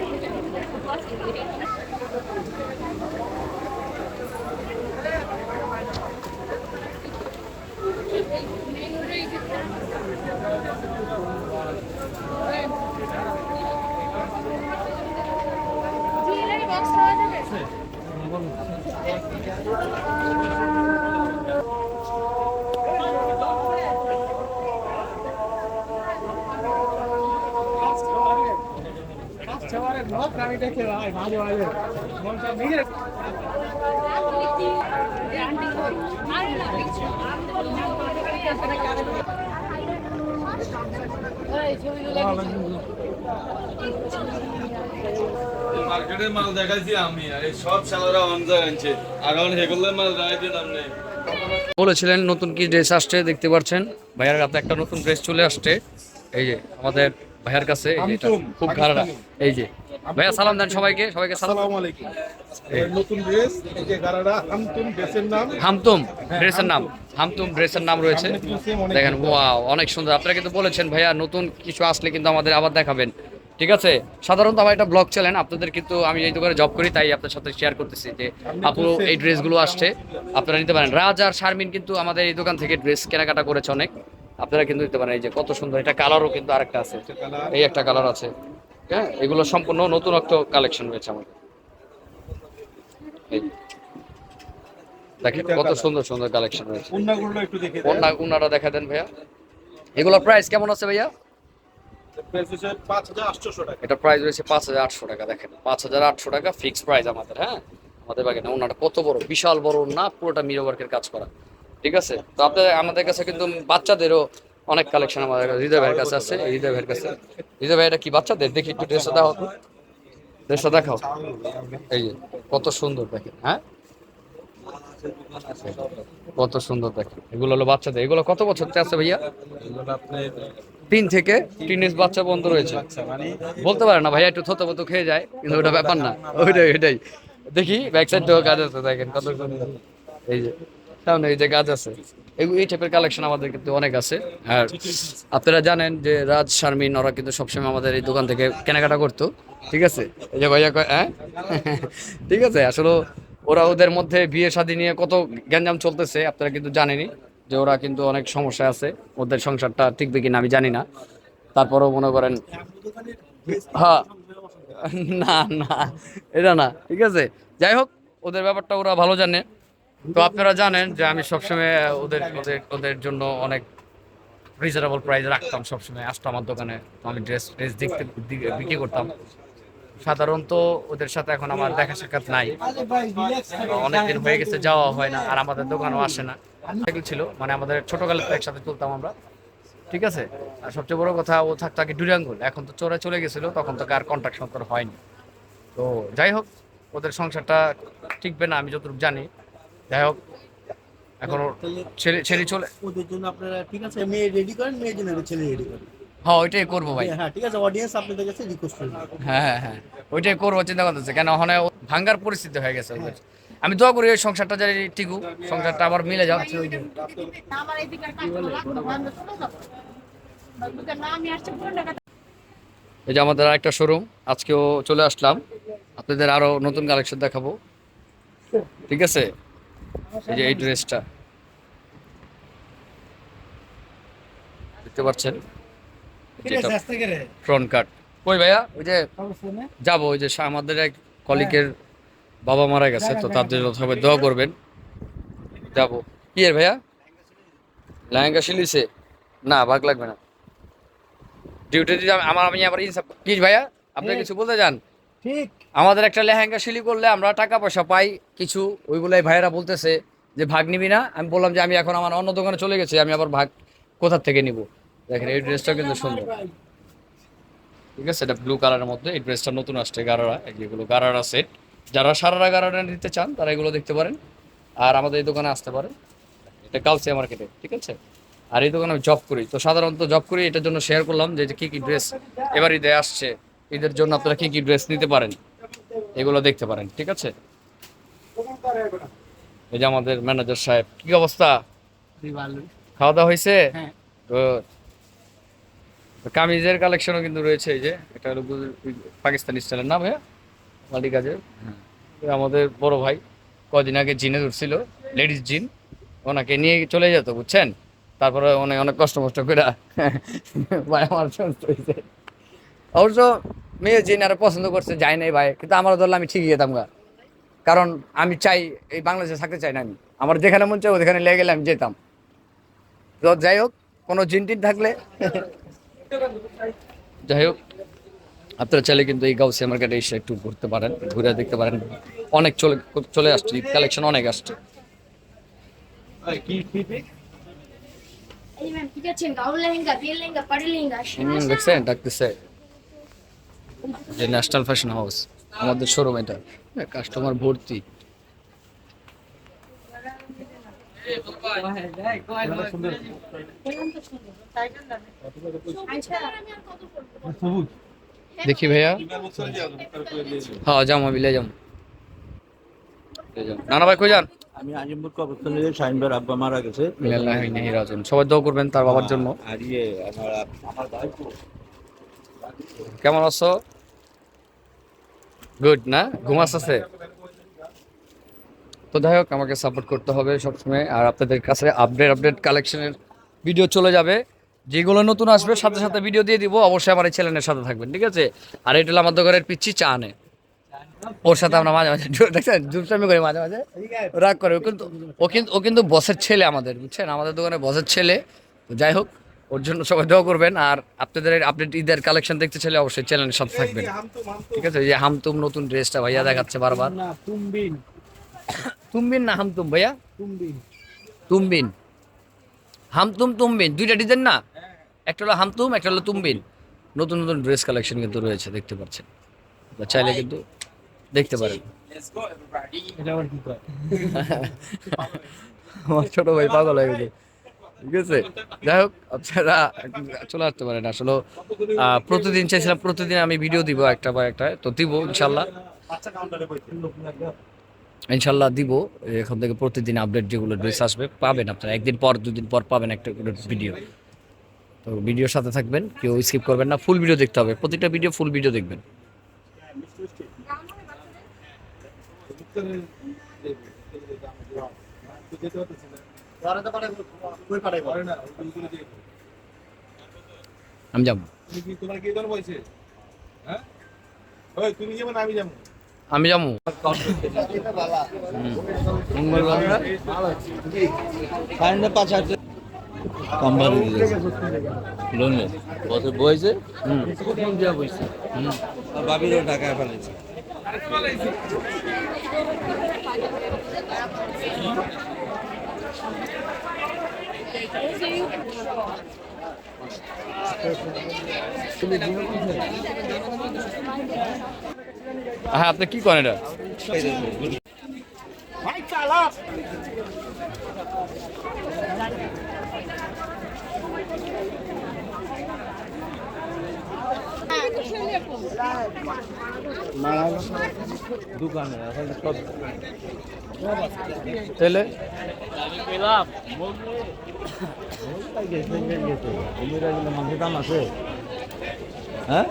Теперь будь ласка, Ірина. মার্কেটের মাল দেখাইছি আমি আর এই সব শালারা অনজার আনছে। আর এখন হেগুলোর মাল দেখাইতে নাম নেই। বলেছিলেন নতুন কি ড্রেস আসছে দেখতে পাচ্ছেন ভাইয়ার কাছে একটা নতুন ড্রেস চলে আসছে। এই যে আমাদের ভাইয়ার কাছে খুব খারাপ এই যে ভাইয়া সালাম দেন সবাইকে সবাইকে সালাম। আলাইকুম। নতুন ড্রেস এই যে গারারা হামতুম ড্রেসের নাম। হামতুম ড্রেসের নাম হামতুম। ড্রেসের নাম রয়েছে। দেখেন ওয়াও অনেক সুন্দর। আপনারা কিন্তু বলেছেন ভাইয়া নতুন কিছু আসলে কিন্তু আমাদের আবার দেখাবেন। ঠিক আছে? সাধারণত আমার একটা ব্লগ চ্যানেল আপনাদের কিন্তু আমি এই দোকানে জব করি তাই আপনার সাথে শেয়ার করতেছি যে আপু এই ড্রেসগুলো আসছে। আপনারা নিতে পারেন। রাজ আর শারমিন কিন্তু আমাদের এই দোকান থেকে ড্রেস কেনাকাটা করেছে অনেক। আপনারা কিন্তু নিতে পারেন। এই যে কত সুন্দর এটা কালারও কিন্তু আরেকটা আছে। এই একটা কালার আছে। হ্যাঁ এগুলো সম্পূর্ণ নতুনত্ব কালেকশন রয়েছে আমাদের। দেখেন কত সুন্দর সুন্দর কালেকশন দেখে ওনা দেখা দেন ভাইয়া। এগুলোর প্রাইস কেমন আছে ভাইয়া? এটা প্রাইস রয়েছে পাঁচ হাজার আটশো টাকা দেখেন। পাঁচ হাজার আটশো টাকা ফিক্সড প্রাইস আমাদের হ্যাঁ? আমাদের বাকি না ওনাটা কত বড় বিশাল বড় না পুরোটা মিরো ওয়ার্কের কাজ করা। ঠিক আছে? তো আপনাদের আমাদের কাছে কিন্তু বাচ্চাদেরও অনেক কালেকশন আমাদের কাছে। হৃদয় ভাইয়ের কাছে আছে এই হৃদয় ভাইয়ের কাছে। হৃদয় ভাই এটা কি বাচ্চাদের দেখি একটু ড্রেসটা দেখাও তো। ড্রেসটা দেখাও। এই যে কত সুন্দর দেখেন হ্যাঁ? কত সুন্দর দেখেন। এগুলো হলো বাচ্চাদের। এগুলো কত বছর আছে ভাইয়া? তিন থেকে টিনেজ বাচ্চা বন্ধ রয়েছে। মানে বলতে পারে না ভাইয়া একটু থতো মতো খেয়ে যায় কিন্তু ওটা ব্যাপার না। ওইটাই ওইটাই। দেখি ব্যাক সাইডটাও কাজ আছে দেখেন কত সুন্দর। এই যে সামনে এই যে গাছ আছে এই- টাইপের কালেকশন আমাদের কিন্তু অনেক আছে। আর আপনারা জানেন যে রাজ, শারমিন, ওরা কিন্তু সবসময় আমাদের এই দোকান থেকে কেনাকাটা করতো। ঠিক আছে? এই যে ভাইয়া হ্যাঁ? ঠিক আছে, আসলে ওরা ওদের মধ্যে বিয়ে শাদী নিয়ে কত গ্যাঞ্জাম চলতেছে আপনারা কিন্তু জানেনই যে ওরা কিন্তু অনেক সমস্যা আছে। ওদের সংসারটা টিকবে কিনা আমি জানি না। তারপরেও মনে করেন হ্যাঁ না না, এটা না, ঠিক আছে? যাই হোক, ওদের ব্যাপারটা ওরা ভালো জানে। তো আপনারা জানেন যে আমি সবসময় ওদের ওদের ওদের জন্য অনেক রিজনেবল প্রাইস রাখতাম সবসময়। আসতো আমার দোকানে আমি ড্রেস ড্রেস দেখতে বিক্রি করতাম। সাধারণত ওদের সাথে এখন আমার দেখা সাক্ষাৎ নাই। অনেকদিন হয়ে গেছে, যাওয়া হয় না, আর আমাদের দোকানও আসে না। সাইকেল ছিল মানে আমাদের ছোটকালে তো একসাথে চলতাম আমরা। ঠিক আছে? আর সবচেয়ে বড় কথা, ও থাকতো আগে ডুরাঙ্গুল, এখন তো চোরা চলে গেছিল, তখন তো কার কন্ট্রাক্ট সন্তর হয়নি। তো যাই হোক, ওদের সংসারটা টিকবে না, আমি যতটুকু জানি। যাই হোক এখনও ছেড়ে ছেড়ে চলে। ওদের জন্য আপনারা ঠিক আছে মেয়ে রেডি করেন মেয়ের জন্য ছেলে রেডি করেন। হ্যাঁ ওইটাই করব ভাই। হ্যাঁ ঠিক আছে অডিয়েন্স আপনাদের কাছে রিকোয়েস্ট করবে। হ্যাঁ হ্যাঁ হ্যাঁ ওইটাই করব চিন্তা করতেছে কেন ওখানে ভাঙ্গার পরিস্থিতি হয়ে গেছে ওদের। আমি দোয়া করি ওই সংসারটা যাতে টিকু সংসারটা আবার মিলে যাও এই যে আমাদের আরেকটা শোরুম আজকেও চলে আসলাম। আপনাদের আরও নতুন কালেকশন দেখাবো। ঠিক আছে? এই যে এই ড্রেসটা। দেখতে পাচ্ছেন? ফ্রন্ট কাট কই ভাইয়া? ওই যে যাব ওই যে আমাদের এক কলিকের বাবা মারা গেছে তো তার জন্য সবাই দোয়া করবেন। যাব। কি এর ভাইয়া? লেহেঙ্গা সিলিছে? না ভাগ লাগবে না। ডিউটি আমার আমি আবার ইনসাফ কি ভাইয়া? আপনি কিছু বলতে যান ঠিক। আমাদের একটা লেহেঙ্গা শিলি করলে আমরা টাকা পয়সা পাই কিছু, ওইগুলাই ভাইয়েরা বলতেছে যে, ভাগ নিবি না? আমি বললাম যে, আমি এখন আমার অন্য দোকানে চলে গেছি, আমি আবার ভাগ কোথার থেকে নিব? দেখেন, এই ড্রেসটা কিন্তু সুন্দর। ঠিক আছে, এটা ব্লু কালারের মধ্যে, এই ড্রেসটা নতুন আসছে গারারা এগুলো গারারা সেট যারা সারারা গারারা নিতে চান, তারা এগুলো দেখতে পারেন। আর আমাদের এই দোকানে আসতে পারেন। এটা কালসিয়া মার্কেটে ঠিক আছে? আর এই দোকানে আমি জব করি। তো সাধারণত জব করি, এটার জন্য শেয়ার করলাম যে কি কি ড্রেস এবার ঈদে আসছে। ঈদের জন্য আপনারা কি কি ড্রেস নিতে পারেন? এগুলো দেখতে পারেন ঠিক আছে? এই যে আমাদের ম্যানেজার সাহেব কি অবস্থা? খাওয়া দাওয়া হয়েছে? হ্যাঁ। Good. কামিজের কালেকশনও কিন্তু রয়েছে এই যে এটা হলো পাকিস্তানি স্টাইলের না ভাইয়া মাল্টি কাজের। আমাদের বড় ভাই কদিন আগে জিনে ধরছিল লেডিস জিন। ওনাকে নিয়ে চলে যেত বুঝছেন? তারপরে অনেক অনেক কষ্ট মষ্ট করে আমার অবশ্য মেয়ে জিন আর পছন্দ করছে যায় নাই ভাই। কিন্তু আমার ধরলে আমি ঠিকই যেতাম গা। কারণ আমি চাই এই বাংলাদেশে থাকতে চাই না আমি। আমার যেখানে মন চাই ওখানে লেগে গেলে আমি যেতাম। তো যাই হোক কোনো জিন টিন থাকলে যাই হোক আপনারা চাইলে কিন্তু এই গাউসিয়া মার্কেটে এসে একটু ঘুরতে পারেন ঘুরে দেখতে পারেন। অনেক চলে চলে আসছে কালেকশন অনেক আসছে। এই ম্যাম যে ন্যাশনাল ফ্যাশন হাউস আমাদের শোরুম এটা। কাস্টমার ভর্তি। দেখি ভাইয়া। হ্যাঁ যাম বিলে যাম নানা ভাই কই যান? আমি আজিমপুর কবরস্থানে যে শাহিন ভাইয়ের আব্বা মারা গেছে। মিনাল্লাহি মিনাহি রাজিউন। সবাই দোয়া করবেন তার বাবার জন্য। আর ইয়ে আমার আমার ভাই কেমন আছো? গুড না? ঘুম আসতেছে তো যাই হোক, আমাকে সাপোর্ট করতে হবে সবসময়। আর আপনাদের কাছে আপডেট আপডেট কালেকশনের ভিডিও চলে যাবে। যেগুলো নতুন আসবে, সাথে সাথে ভিডিও দিয়ে দিব। অবশ্যই আমার এই চ্যানেলের সাথে থাকবেন, ঠিক আছে? আর এটা হলো আমার দোকানের পিচ্ছি চা আনে ওর সাথে আমরা মাঝে মাঝে দেখছেন? জুপসামি করি মাঝে মাঝে। রাগ করে। ও কিন্তু ও কিন্তু ও কিন্তু বসের ছেলে আমাদের, বুঝছেন? আমাদের দোকানে বসের ছেলে। তো যাই হোক ওর জন্য সবাই দোয়া করবেন। আর আপনাদের আপডেট ঈদের কালেকশন দেখতে চাইলে অবশ্যই চ্যানেলের সাথে থাকবেন। ঠিক আছে? এই যে হামতুম নতুন ড্রেসটা ভাইয়া দেখাচ্ছে বারবার। না তুমবিন। তুমবিন না হামতুম ভাইয়া? তুমবিন। তুমবিন। হামতুম তুমবিন। দুইটা ডিজাইন না? একটা হলো হামতুম একটা হলো তুমবিন। নতুন নতুন ড্রেস কালেকশন কিন্তু রয়েছে দেখতে পাচ্ছেন। চাইলে কিন্তু দেখতে পারেন। আমার ছোট ভাই পাগল হয়ে গেছে। ঠিক আছে? যাই হোক, আপনারা চলে আসতে পারেন। আসলে প্রতিদিন চাইছিলাম, প্রতিদিন আমি ভিডিও দিব একটা বা একটা, তো দিব, ইনশাল্লাহ। ইনশাল্লাহ দিব। এখন থেকে প্রতিদিন আপডেট যেগুলো ড্রেস আসবে, পাবেন আপনারা। একদিন পর, দুদিন পর পাবেন একটা করে ভিডিও তো ভিডিওর সাথে থাকবেন, কেউ স্কিপ করবেন না ফুল ভিডিও দেখতে হবে। প্রতিটা ভিডিও ফুল ভিডিও দেখবেন। আমি যাব। তোমার কি জন বলছে? হ্যাঁ? ওই তুমি যেমন আমি যাব। বছর বইছে। হুম। আর বাবিরও ফেলেছে। হ্যাঁ আপনি কি করেন এটা? দোকানে গেছে মানুষের দাম আছে হ্যাঁ?